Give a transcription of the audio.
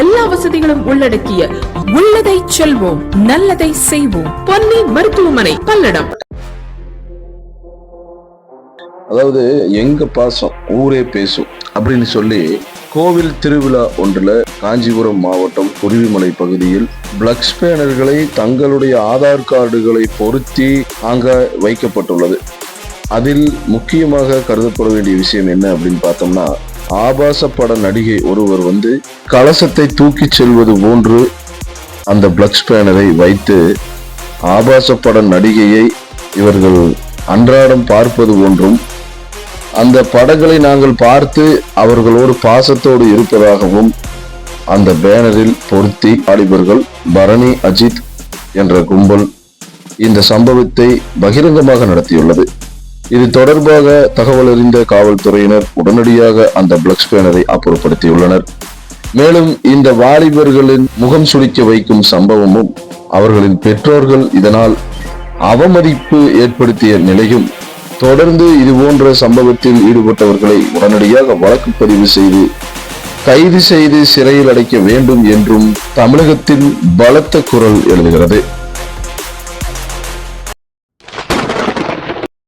எல்லா வசதிகளும் உள்ளடக்கிய உள்ளதை செல்வோம் நல்லதை செய்வோம். பொன்னி மருத்துவமனை பல்லடம். அதாவது எங்க பாசம் ஊரே பேசும் அப்படின்னு சொல்லி கோவில் திருவிழா ஒன்றில் காஞ்சிபுரம் மாவட்டம் குருவிமலை பகுதியில் பிளக் ஸ்பேனர்களை தங்களுடைய ஆதார் கார்டுகளை பொருத்தி அங்க வைக்கப்பட்டுள்ளது. அதில் முக்கியமாக கருதப்பட வேண்டிய விஷயம் என்ன அப்படின்னு பார்த்தோம்னா ஆபாச பட நடிகை ஒருவர் வந்து கலசத்தை தூக்கிச் செல்வது போன்று அந்த பிளக்ஸ் பேனரை வைத்து ஆபாச பட நடிகையை இவர்கள் அன்றாடம் பார்ப்பது போன்றும் அந்த படங்களை நாங்கள் பார்த்து அவர்களோடு பாசத்தோடு இருப்பதாகவும் அந்த பேனரில் பொருத்தி வாலிபர்கள் பரணி அஜித் என்ற கும்பல் இந்த சம்பவத்தை பகிரங்கமாக நடத்தியுள்ளது. இது தொடர்பாக தகவல் அறிந்த காவல்துறையினர் உடனடியாக அந்த பிளக்ஸ் பேனரை அப்புறப்படுத்தியுள்ளனர். மேலும் இந்த வாலிபர்களின் முகம் சுளிக்க வைக்கும் சம்பவமும் அவர்களின் பெற்றோர்கள் இதனால் அவமதிப்பு ஏற்படுத்திய நிலையும் தொடர்ந்து இது போன்ற சம்பவத்தில் ஈடுபட்டவர்களை உடனடியாக வழக்கு பதிவு செய்து கைது செய்து சிறையில் அடைக்க வேண்டும் என்றும் தமிழகத்தின் பலத்த குரல் எழுதுகிறது